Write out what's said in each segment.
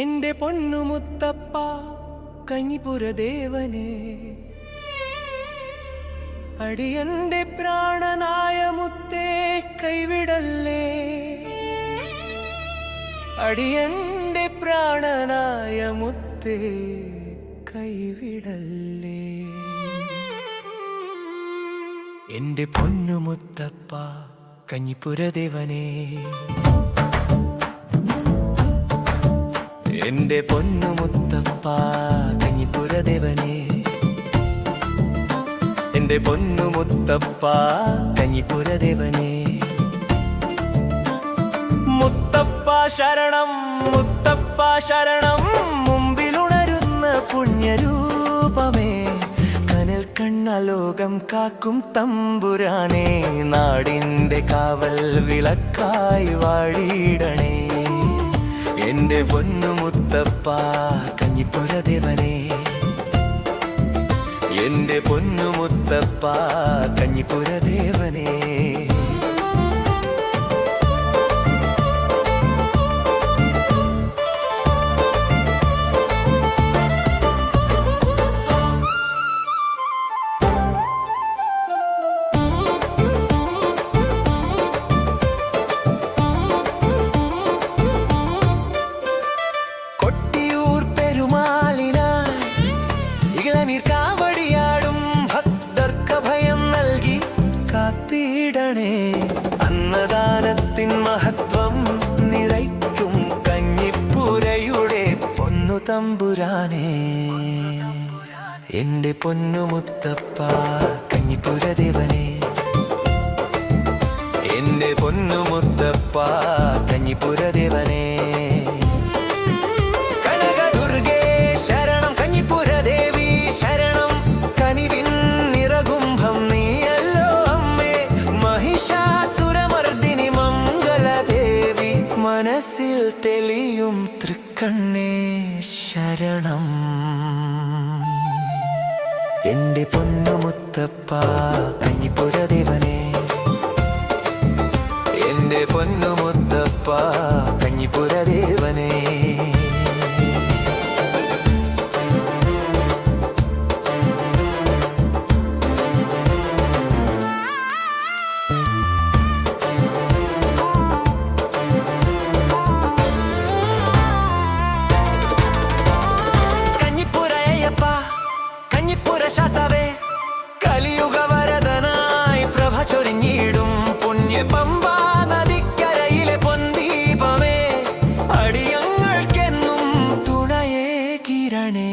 എന്റെ പൊന്നുമുത്തപ്പ കഞ്ഞിപുരദേവനെ അടിയന്റെ പ്രാണനായ മുത്തേ കൈവിടല്ലേ. അടിയന്റെ പ്രാണനായ മുത്തേ കൈവിടല്ലേ. എന്റെ പൊന്നുമുത്തപ്പ കഞ്ഞിപ്പുരദേവനേ എന്റെ പൊന്നുമുത്തപ്പ കഞ്ഞിപ്പുരദേവനെ. എന്റെ പൊന്നുമുത്തപ്പ കഞ്ഞിപ്പുരദേവനെ. മുത്തപ്പ ശരണം മുത്തപ്പ ശരണം മുമ്പിലുണരുന്ന പുണ്യരൂപമേ. കനൽ കണ്ണ ലോകം കാക്കും തമ്പുരാനേ. നാടിന്റെ കാവൽ വിളക്കായി വാഴിയിടണേ എന്റെ പൊന്നു മുത്തപ്പ കഞ്ഞിപ്പുര ദേവനെ. എന്റെ പൊന്നു മുത്തപ്പ കഞ്ഞിപ്പുരദേവനേ കൊട്ടിയൂർ തമ്പുരാനേ എന്റെ പൊന്നുമുത്തപ്പ കഞ്ഞിപ്പുരദേവനേ എന്റെ മനസ്സിൽ തെളിയും തൃക്കണ്ണേ ശരണം. എന്റെ പൊന്നുമുത്തപ്പ ಶರಣೇ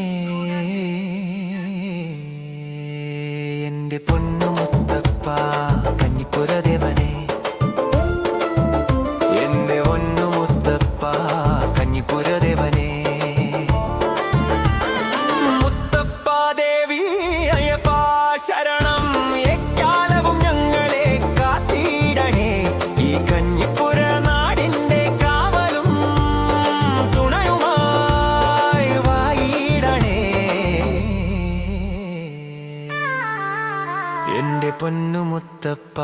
പൊന്നുമുത്തപ്പ.